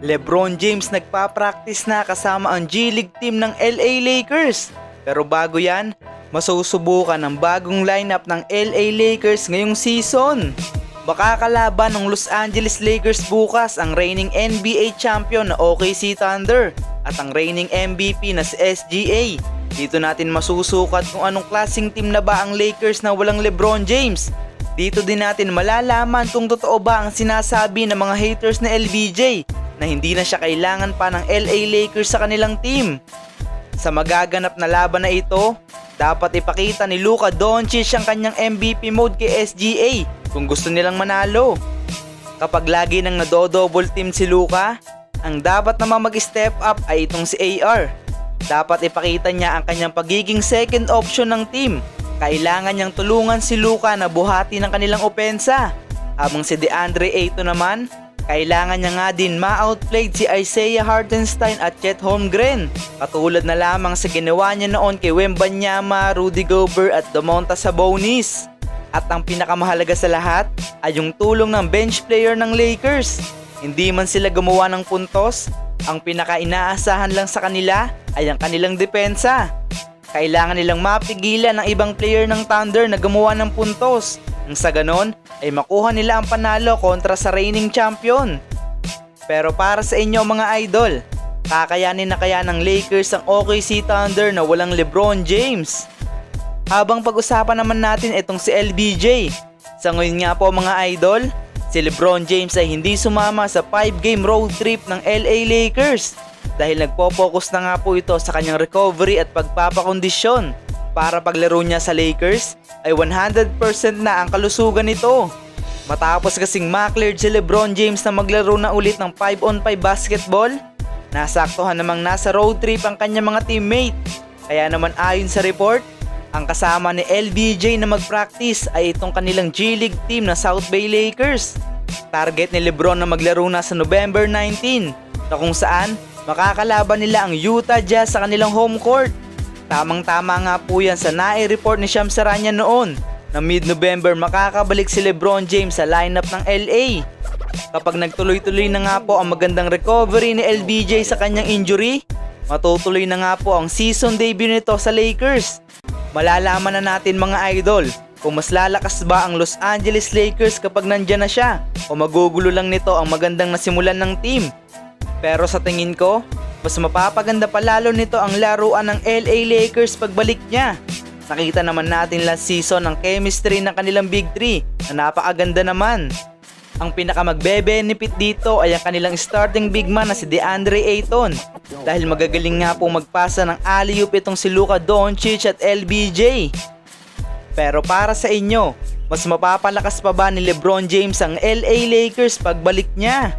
Lebron James nagpa-practice na kasama ang G-League team ng LA Lakers. Pero bago yan, masusubukan ang bagong lineup ng LA Lakers ngayong season. Makakalaban ng Los Angeles Lakers bukas ang reigning NBA champion na OKC Thunder at ang reigning MVP na si SGA. Dito natin masusukat kung anong klaseng team na ba ang Lakers na walang Lebron James. Dito din natin malalaman kung totoo ba ang sinasabi ng mga haters na LBJ na hindi na siya kailangan pa ng LA Lakers sa kanilang team. Sa magaganap na laban na ito, dapat ipakita ni Luka Doncic ang kanyang MVP mode kay SGA kung gusto nilang manalo. Kapag lagi nang nadodouble team si Luka, ang dapat naman mag-step up ay itong si AR. Dapat ipakita niya ang kanyang pagiging second option ng team. Kailangan niyang tulungan si Luka na buhati ng kanilang opensa. Habang si DeAndre Ayton naman, kailangan niya nga din ma-outplayed si Isaiah Hartenstein at Chet Holmgren. Katulad na lamang sa ginawa niya noon kay Wembanyama, Rudy Gobert at Domantas Sabonis. At ang pinakamahalaga sa lahat ay yung tulong ng bench player ng Lakers. Hindi man sila gumawa ng puntos, ang pinaka-inaasahan lang sa kanila ay ang kanilang depensa. Kailangan nilang mapigilan ng ibang player ng Thunder na gumawa ng puntos. Nang sa ganon ay makuha nila ang panalo kontra sa reigning champion. Pero para sa inyo mga idol, kakayanin na kaya ng Lakers ang OKC Thunder na walang LeBron James? Habang pag-usapan naman natin itong si LBJ. Sa ngayon nga po mga idol, si LeBron James ay hindi sumama sa 5-game road trip ng LA Lakers dahil nagpo-focus na nga po ito sa kanyang recovery at pagpapakondisyon para paglaro niya sa Lakers ay 100% na ang kalusugan nito. Matapos kasing makleared si LeBron James na maglaro na ulit ng 5 on 5 basketball, nasaktuhan namang nasa road trip ang kanyang mga teammate. Kaya naman ayon sa report, ang kasama ni LBJ na mag-practice ay itong kanilang G-League team na South Bay Lakers. Target ni Lebron na maglaro na sa November 19 na kung saan makakalaban nila ang Utah Jazz sa kanilang home court. Tamang-tama nga po yan sa nai-report ni Shams Saranya noon na mid-November makakabalik si Lebron James sa lineup ng LA. Kapag nagtuloy-tuloy na nga po ang magandang recovery ni LBJ sa kanyang injury, matutuloy na nga po ang season debut nito sa Lakers. Malalaman na natin mga idol kung mas lalakas ba ang Los Angeles Lakers kapag nandyan na siya o magugulo lang nito ang magandang nasimulan ng team. Pero sa tingin ko, mas mapapaganda pa lalo nito ang laruan ng LA Lakers pagbalik niya. Nakita naman natin last season ang chemistry ng kanilang Big 3 na napakaganda naman. Ang pinaka magbe-benefit dito ay ang kanilang starting big man na si DeAndre Ayton dahil magagaling nga po magpasa ng alley-oop itong si Luka Doncic at LBJ. Pero para sa inyo, mas mapapalakas pa ba ni LeBron James ang LA Lakers pagbalik niya?